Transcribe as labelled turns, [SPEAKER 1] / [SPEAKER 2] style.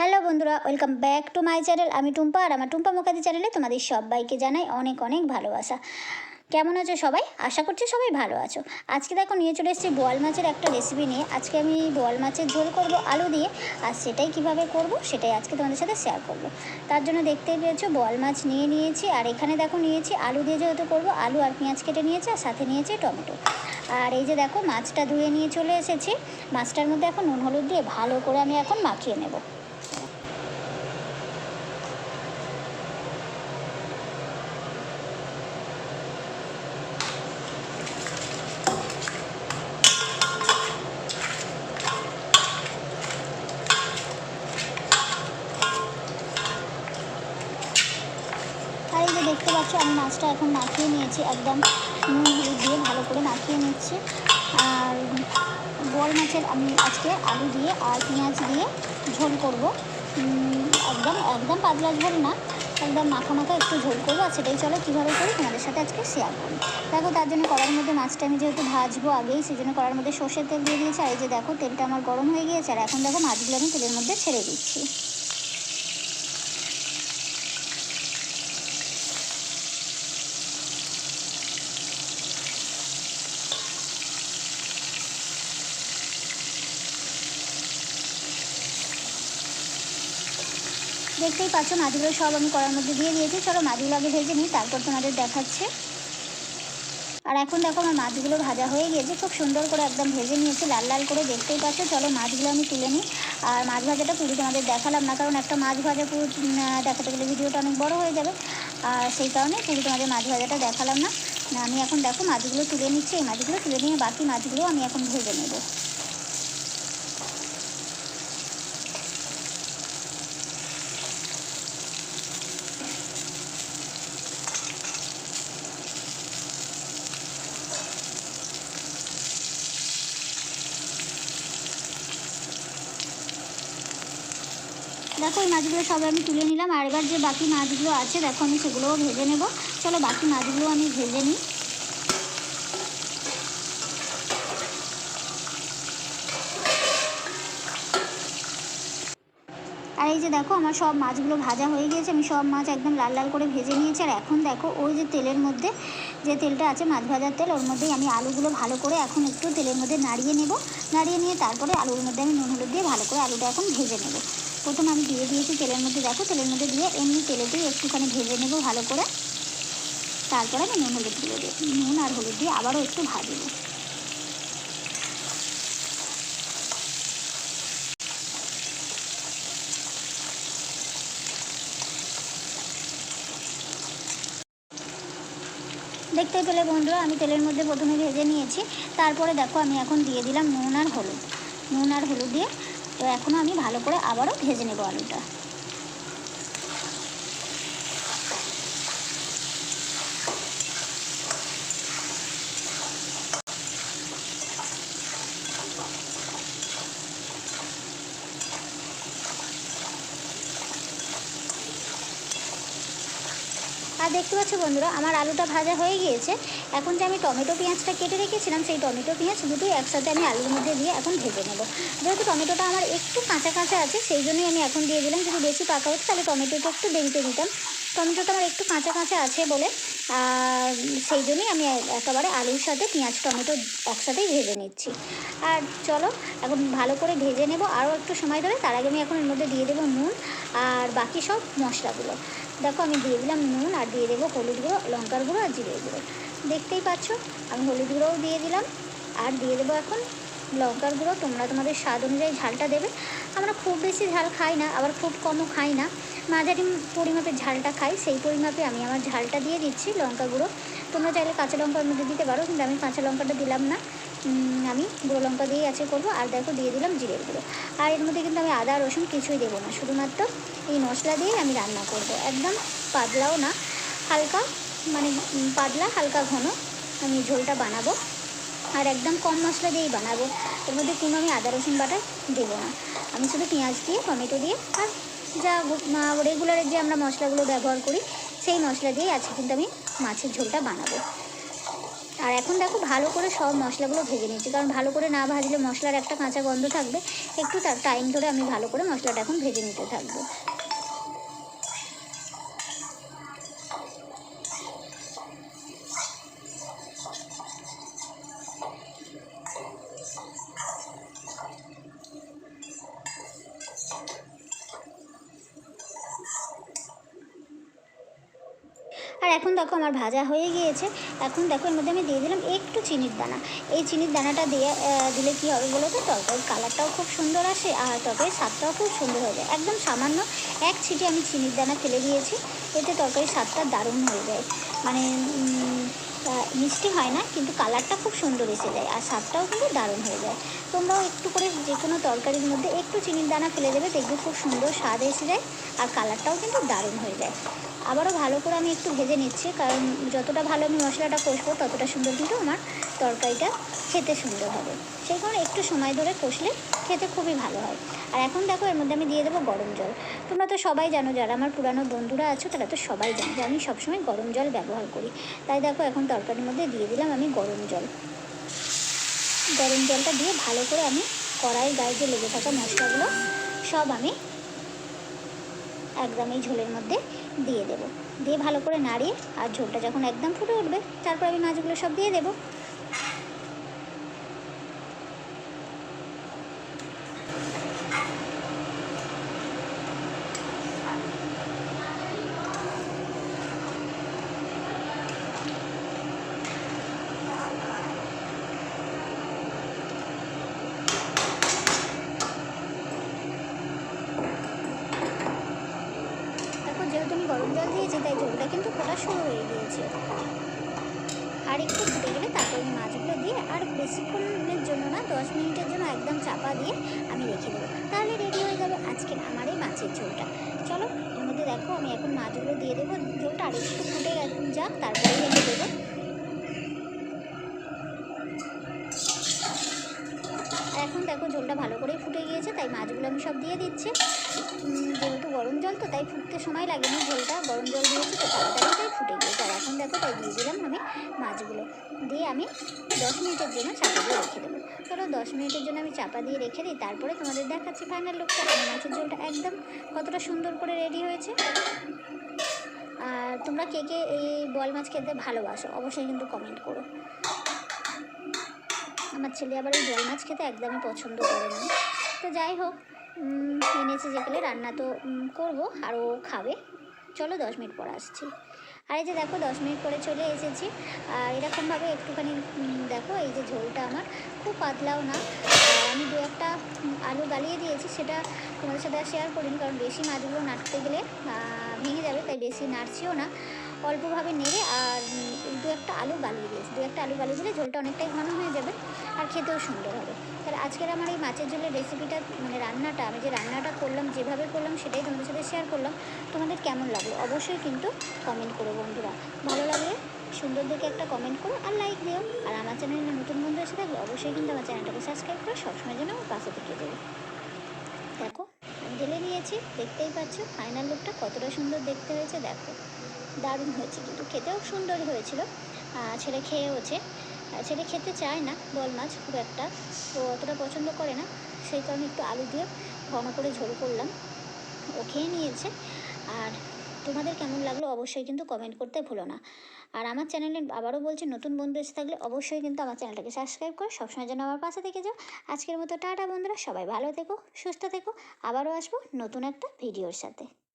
[SPEAKER 1] Hello বন্ধুরা, welcome back to my channel. আমি টুম্পা, আর আমার টুম্পা মুখার্জি চ্যানেলে তোমাদের সবাইকে জানাই অনেক অনেক ভালোবাসা। কেমন আছো সবাই? আশা করছি সবাই ভালো আছো। আজকে দেখো, নিয়ে চলে এসেছি বোয়াল মাছের একটা রেসিপি নিয়ে। আজকে আমি বোয়াল মাছের ঝোল করব আলু দিয়ে, আর সেটাই কীভাবে করব সেটাই আজকে তোমাদের সাথে শেয়ার করব। তার জন্য দেখতে পেয়েছ, বোয়াল মাছ নিয়ে নিয়েছি, আর এখানে দেখো, নিয়েছি আলু দিয়ে যেহেতু করব, আলু আর পেঁয়াজ কেটে নিয়েছি, আর সাথে নিয়েছি টমেটো। আর এই যে দেখো, মাছটা ধুয়ে নিয়ে চলে এসেছি। মাছটার মধ্যে এখন নুন, হলুদ দিয়ে ভালো করে আমি এখন মাখিয়ে নেব আর এই যে দেখতে পাচ্ছ আমি মাছটা এখন মাখিয়ে নিয়েছি, একদম নুন হলুদ দিয়ে ভালো করে মাখিয়ে নিচ্ছি। আর বোয়াল মাছের আমি আজকে আলু দিয়ে আর পেঁয়াজ দিয়ে ঝোল করব। একদম একদম পাতলা ঝোল না, একদম মাখা মাখা একটু ঝোল করব। আর সেটাই চলো কীভাবে করি তোমাদের সাথে আজকে শেয়ার করি দেখো তার জন্য কড়ার মধ্যে মাছটা আমি যেহেতু ভাজবো আগেই সেই জন্য কড়ার মধ্যে সর্ষের তেল দিয়ে দিয়েছি। আর এই যে দেখো তেলটা আমার গরম হয়ে গিয়েছে, আর এখন দেখো মাছগুলো আমি তেলের মধ্যে ছেড়ে দিচ্ছি। দেখতেই পাচ্ছ মাছগুলো সব আমি কড়ার মধ্যে দিয়ে দিয়েছি। চলো মাছগুলো আগে ভেজে নিই তারপর তোমাদের দেখাচ্ছে। আর এখন দেখো আমার মাছগুলো ভাজা হয়ে গিয়েছে খুব সুন্দর করে একদম ভেজে নিয়েছি লাল লাল করে দেখতেই পাচ্ছ। চলো মাছগুলো আমি তুলে নিই। আর মাছ ভাজাটা পুরো তোমাদের দেখালাম না কারণ একটা মাছ ভাজা পুরো দেখাতে গেলে ভিডিওটা অনেক বড় হয়ে যাবে। আর সেই কারণে পুরো তোমাদের মাছ ভাজাটা দেখালাম না, আমি এখন দেখো মাছগুলো তুলে নিচ্ছি এই মাছগুলো তুলে নিয়ে বাকি মাছগুলো আমি এখন ভেজে নেব। দেখো এই মাছগুলো সব আমি তুলে নিলাম, আর এবার যে বাকি মাছগুলো আছে, দেখো আমি সেগুলোও ভেজে নেব। চলো বাকি মাছগুলো আমি ভেজে নিই। আর এই যে দেখো আমার সব মাছগুলো ভাজা হয়ে গিয়েছে, আমি সব মাছ একদম লাল লাল করে ভেজে নিয়েছি। আর এখন দেখো ওই যে তেলের মধ্যে যে তেলটা আছে, মাছ ভাজার তেল, ওর মধ্যেই আমি আলুগুলো ভালো করে এখন একটু তেলের মধ্যে নাড়িয়ে নেব। নাড়িয়ে নিয়ে তারপরে আলুর মধ্যে আমি নুন হলুদ দিয়ে ভালো করে আলুটা এখন ভেজে নেব। প্রথমে আমি দিয়ে দিয়েছি তেলের মধ্যে, দেখো তেলের মধ্যে দিয়ে এমনি তেলেতেই একটুখানি ভেজে নেব ভালো করে। তারপরে আমি নুন হলুদ দিয়ে দেবো। নুন আর হলুদ দিয়ে আবারও একটু ভাজবো। দেখতে পেলে বন্ধুরা, আমি তেলের মধ্যে প্রথমে ভেজে নিয়েছি। তারপরে দেখো আমি এখন দিয়ে দিলাম নুন আর হলুদ। নুন আর হলুদ দিয়ে তো এখনও আমি ভালো করে আবারও ভেজে নেব আলুটা। আর দেখতে পাচ্ছ বন্ধুরা, আমার আলুটা ভাজা হয়ে গিয়েছে। এখন যে আমি টমেটো পেঁয়াজটা কেটে রেখেছিলাম, সেই টমেটো পেঁয়াজ দুটোই একসাথে আমি আলুর মধ্যে দিয়ে এখন ভেজে নেব। যেহেতু টমেটোটা আমার একটু কাঁচা কাঁচা আছে, সেই জন্যই আমি এখন দিয়ে দিলাম। যদি বেশি পাকা হতো, তাহলে টমেটোটা একটু দেরিতে দিতাম। টমেটোটা আমার একটু কাঁচা কাঁচা আছে বলে সেই জন্যই আমি একেবারে আলুর সাথে পেঁয়াজ, টমেটো একসাথেই ভেজে নিচ্ছি। আর চলো, এখন ভালো করে ভেজে নেব। আরও একটু সময় ধরে, তার আগে আমি এখন এর মধ্যে দিয়ে দেবো নুন আর বাকি সব মশলাগুলো। দেখো, আমি দিয়ে দিলাম নুন আর দিয়ে দেবো হলুদ গুঁড়ো, লঙ্কার গুঁড়ো আর জিরে গুঁড়ো। দেখতেই পাচ্ছ, আমি হলুদ গুঁড়োও দিয়ে দিলাম। আর দিয়ে দেবো এখন লঙ্কার গুঁড়ো, তোমরা তোমাদের স্বাদ অনুযায়ী ঝালটা দেবে। আমরা খুব বেশি ঝাল খাই না, আবার খুব কমও খাই না। মাঝারি পরিমাপের ঝালটা খাই, সেই পরিমাপে আমি আমার ঝালটা দিয়ে দিচ্ছি লঙ্কা গুঁড়ো। তোমরা চাইলে কাঁচা লঙ্কার মধ্যে দিতে পারো, কিন্তু আমি কাঁচা লঙ্কাটা দিলাম না। আমি গুঁড়ো লঙ্কা দিয়েই আছে করব, আর দেখো দিয়ে দিলাম জিরের গুঁড়ো। আর এর মধ্যে কিন্তু আমি আদা, রসুন কিছুই দেবো না, শুধুমাত্র এই মশলা দিয়েই আমি রান্না করব। একদম পাতলাও না, হালকা মানে পাতলা, হালকা ঘন আমি ঝোলটা বানাবো। আর একদম কম মশলা দিয়েই বানাবো। এর মধ্যে কোনো আমি আদা, রসুন বাটা দেবো না। আমি শুধু পেঁয়াজ দিয়ে, টমেটো দিয়ে আর যা রেগুলারের যে আমরা মশলাগুলো ব্যবহার করি, সেই মশলা দিয়েই আজকে কিন্তু আমি মাছের ঝোলটা বানাবো। আর এখন দেখো ভালো করে সব মশলাগুলো ভেজে নিচ্ছি কারণ ভালো করে না ভাজলে মশলার একটা কাঁচা গন্ধ থাকবে। একটু তার টাইম ধরে আমি ভালো করে মশলাটা এখন ভেজে নিতে থাকব। এখন দেখো আমার ভাজা হয়ে গিয়েছে। এখন দেখো এর মধ্যে আমি দিয়ে দিলাম একটু চিনির দানা। এই চিনির দানাটা দিয়ে দিলে কী হবে বলো তো? তরকারির কালারটাও খুব সুন্দর আসে আর তরকারির স্বাদটাও খুব সুন্দর হয়ে যায়। একদম সামান্য এক ছিটি আমি চিনির দানা ফেলে দিয়েছি। এতে তরকারির স্বাদটা দারুণ হয়ে যায়। মানে মিষ্টি হয় না, কিন্তু কালারটা খুব সুন্দর এসে যায় আর স্বাদটাও কিন্তু দারুণ হয়ে যায়। তোমরাও একটু করে যে কোনো তরকারির মধ্যে একটু চিনির দানা ফেলে দেবে, দেখবে খুব সুন্দর স্বাদ এসে যায় আর কালারটাও কিন্তু দারুণ হয়ে যায়। আবারও ভালো করে আমি একটু ভেজে নিচ্ছি, কারণ যতটা ভালো আমি মশলাটা কষবো ততটা সুন্দর কিন্তু আমার তরকারিটা খেতে সুন্দর হবে। সেই কারণে একটু সময় ধরে কষলে খেতে খুবই ভালো হয়। আর এখন দেখো এর মধ্যে আমি দিয়ে দেবো গরম জল। তোমরা তো সবাই জানো, যারা আমার পুরানো বন্ধুরা আছো, তারা তো সবাই জানো যে আমি সবসময় গরম জল ব্যবহার করি। তাই দেখো এখন তরকারির মধ্যে দিয়ে দিলাম আমি গরম জল। গরম জলটা দিয়ে ভালো করে আমি কড়াইয়ের গায়ে যে লেগে থাকা মশলাগুলো, সব আমি একদম এই ঝোলের মধ্যে দিয়ে দেবো। দিয়ে ভালো করে নাড়িয়ে আর ঝোলটা যখন একদম ফুটে উঠবে, তারপর আমি মাছগুলো সব দিয়ে দেবো তারপর যেহেতু আমি গরম জল দিয়েছি, তাই ঝোলটা কিন্তু ফোটা শুরু হয়ে গিয়েছে। আর একটু ফুটে গেলে তারপর মাছগুলো দিয়ে আর বেশিক্ষণের জন্য না, দশ মিনিটের জন্য একদম চাপা দিয়ে আমি রেখে দেবো। তাহলে রেডি হয়ে যাবে আজকে আমার এই মাছের ঝোলটা। চলো, এর মধ্যে দেখো, আমি এখন মাছগুলো দিয়ে দেবো, ঝোলটা আর একটু ফুটে যাক তারপরেই রেখে দেবো। এখন দেখো, ঝোলটা ভালো করেই ফুটে তাই মাছগুলো আমি সব দিয়ে দিচ্ছি। যেহেতু গরম জল তো, তাই ফুটতে সময় লাগেনি ঝোলটা। গরম জল দিয়েছি তো তাড়াতাড়ি তাই ফুটে গিয়েছে। আর এখন দেখো তাই দিয়ে দিলাম আমি মাছগুলো। দিয়ে আমি দশ মিনিটের জন্য চাপা দিয়ে রেখে দেবো। চলো দশ মিনিটের জন্য আমি চাপা দিয়ে রেখে দিই। তারপরে তোমাদের দেখাচ্ছি ফাইনাল লুকটা মাছের ঝোলটা একদম কতটা সুন্দর করে রেডি হয়েছে। আর তোমরা কে কে এই বল মাছ খেতে ভালোবাসো অবশ্যই কিন্তু কমেন্ট করো। আমার ছেলে আবার এই জল মাছ খেতে একদমই পছন্দ করে না। তো যাই হোক এনেছে যেগুলো রান্না তো করব, আর ও খাবে। চলো দশ মিনিট পর আসছি। আর এই যে দেখো, দশ মিনিট পরে চলে এসেছি। আর এরকমভাবে একটুখানি দেখো, এই যে ঝোলটা আমার খুব পাতলাও না। আমি দু একটা আলু গালিয়ে দিয়েছি, সেটা তোমাদের সাথে শেয়ার করিনি, কারণ বেশি মাছগুলো নাড়তে গেলে ভেঙে যাবে, তাই বেশি নাড়ছিও না। অল্পভাবে নেড়ে, আর দু একটা আলু গালিয়ে দিয়েছি। দু একটা আলু গালিয়ে দিলে ঝোলটা অনেকটাই ঘন হয়ে যাবে, আর খেতেও সুন্দর হবে। আজকের আমার এই মাছের ঝোলের রেসিপিটা মানে রান্নাটা, আমি যে রান্নাটা করলাম, যেভাবে করলাম, সেটাই তোমাদের সাথে শেয়ার করলাম। তোমাদের কেমন লাগল? অবশ্যই কিন্তু কমেন্ট করো বন্ধুরা। ভালো লাগলে সুন্দর দেখে একটা কমেন্ট করো আর লাইক দিও। আর আমার চ্যানেলে নতুন বন্ধু এসে থাকলে অবশ্যই কিন্তু আমার চ্যানেলটাকে সাবস্ক্রাইব করো সবসময় যেন আমার পাশে থেকে দেবে দেখো, আমি ঢেলে নিয়েছি। দেখতেই পাচ্ছ ফাইনাল লুকটা কতটা সুন্দর দেখতে হয়েছে। দেখো, দারুণ হয়েছে। কিন্তু খেতেও সুন্দর হয়েছিল। ছেলে খেয়েওছে। ছেলে খেতে চায় না, বল মাছ খুব একটা। ও অতটা পছন্দ করে না, সেই কারণে একটু আলু দিয়ে ঘন করে ঝোল করলাম। ও খেয়ে নিয়েছে। আর তোমাদের কেমন লাগল অবশ্যই কিন্তু কমেন্ট করতে ভুলো না। আর আমার চ্যানেলে আবারও বলছি, নতুন বন্ধু এসে থাকলে অবশ্যই কিন্তু আমার চ্যানেলটাকে সাবস্ক্রাইব করো। সবসময় যেন আমার পাশে থেকে যাও। আজকের মতো টাটা বন্ধুরা, সবাই ভালো থেকো, সুস্থ থেকো। আবারও আসব নতুন একটা ভিডিওর সাথে।